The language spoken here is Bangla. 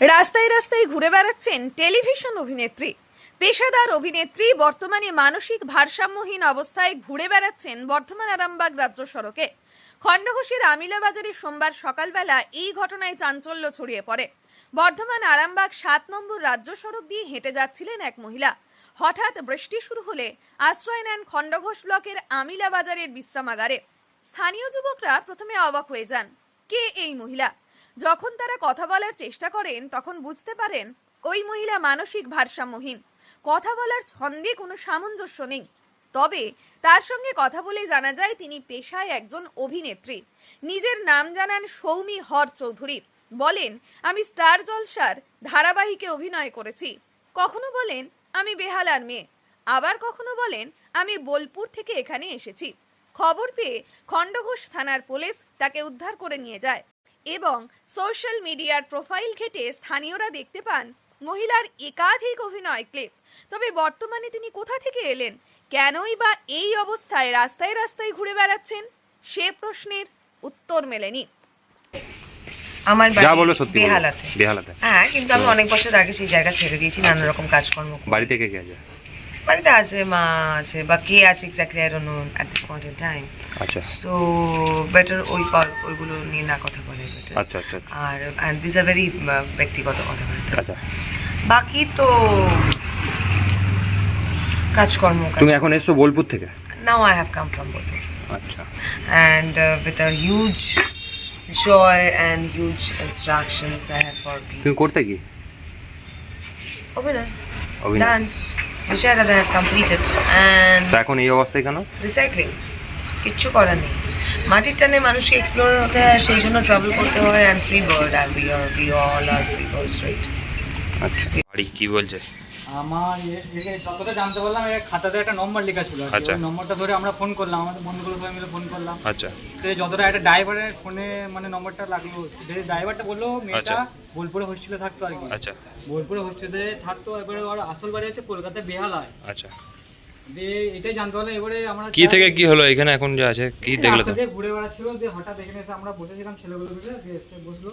রাস্তায় রাস্তায় ঘুরে বেড়াচ্ছেন টেলিভিশন অভিনেত্রী। পেশাদার অভিনেত্রী, বর্তমানে মানসিক ভারসাম্যহীন অবস্থায় ঘুরে বেড়াচ্ছেন বর্ধমান আরামবাগ রাজ্য সড়কে। খণ্ডঘোষের আমিলা বাজারে সোমবার সকালবেলা এই ঘটনায় চাঞ্চল্য ছড়িয়ে পড়ে। বর্ধমান আরামবাগ সাত নম্বর রাজ্য সড়ক দিয়ে হেঁটে যাচ্ছিলেন এক মহিলা। হঠাৎ বৃষ্টি শুরু হলে আশ্রয় নেন খণ্ডঘোষ ব্লকের আমিলা বাজারের বিশ্রামাগারে। স্থানীয় যুবকরা প্রথমে অবাক হয়ে যান, কে এই মহিলা? যখন তারা কথা বলার চেষ্টা করেন, তখন বুঝতে পারেন ওই মহিলা মানসিক ভারসাম্যহীন। কথা বলার ছন্দে কোনো সামঞ্জস্য নেই। তবে তার সঙ্গে কথা বলে জানা যায়, তিনি পেশায় একজন অভিনেত্রী। নিজের নাম জানান সৌমি হর চৌধুরী। বলেন, আমি স্টার জলসার ধারাবাহিকে অভিনয় করেছি। কখনো বলেন, আমি বেহালার মেয়ে। আবার কখনো বলেন, আমি বোলপুর থেকে এখানে এসেছি। খবর পেয়ে খণ্ডঘোষ থানার পুলিশ তাকে উদ্ধার করে নিয়ে যায়। এবং সোশ্যাল মিডিয়ার প্রোফাইল ঘেটে স্থানীয়রা দেখতে পান মহিলার একাধিক অভিনয় ক্লিপ। তবে বর্তমানে তিনি কোথা থেকে এলেন? কেনই বা এই অবস্থায় রাস্তায় রাস্তায় ঘুরে বেড়াচ্ছেন? সে প্রশ্নের উত্তর মেলেনি। আমার যা সত্যি বেহালাতে। বেহালাতে। হ্যাঁ কিন্তু আমি অনেক বছর আগে সেই জায়গা ছেড়ে দিয়েছি নানা রকম কাজকর্ম বাড়ি থেকে কে আছে? বাড়িতে আছে মা আছে বা কে আছে exactly I don't know at this point in time আচ্ছা। সো বেটার ওই ওইগুলো নিয়ে না কথা। আচ্ছা আচ্ছা আচ্ছা। আর অ্যান্ড দিস আর ভেরি ব্যক্তিগত কথাবার্তা। আচ্ছা। বাকি তো কাজকর্ম তুমি এখন এসছো বোলপুর থেকে? Now I have come from Bolpur. আচ্ছা। Uh, I have তুমি করতে কি? অভিনয়। completed এখন এই অবস্থায় কেন. কিচ্ছু করার নেই। মাটির টানে মানুষকে এক্সপ্লোর হতে হয় সেই জন্য ট্রাভেল করতে হয় and free bird R we are we all are free bird right আচ্ছা। কি বলছে? আমার যতটা জানতে পারলাম খাতাতে একটা নম্বর লেখা ছিল আচ্ছা। ওই নম্বরটা ধরে আমরা ফোন করলাম আমাদের বন্ধুগুলো সবাই মিলে ফোন করলাম। আচ্ছা। তো যতটা একটা ড্রাইভারের ফোনে মানে নম্বরটা লাগল যে ড্রাইভারটা বলল মেয়েটা আচ্ছা। বোলপুরে হোস্টেলে থাকতো আর কি। আচ্ছা। বোলপুরে হোস্টেলে থাকতো এবারে ওর আসল বাড়ি হচ্ছে কলকাতায় বেহালায়। আচ্ছা। দিয়ে এটাই জানতে পারলাম এবারে আমরা কি থেকে কি হলো? এখানে এখন যা আছে কি দেখলে তো? ঘুরে বেড়াচ্ছিল যে হঠাৎ এখানে এসে আমরা বসেছিলাম ছেলেগুলো মিলে দিয়ে এসে বসল।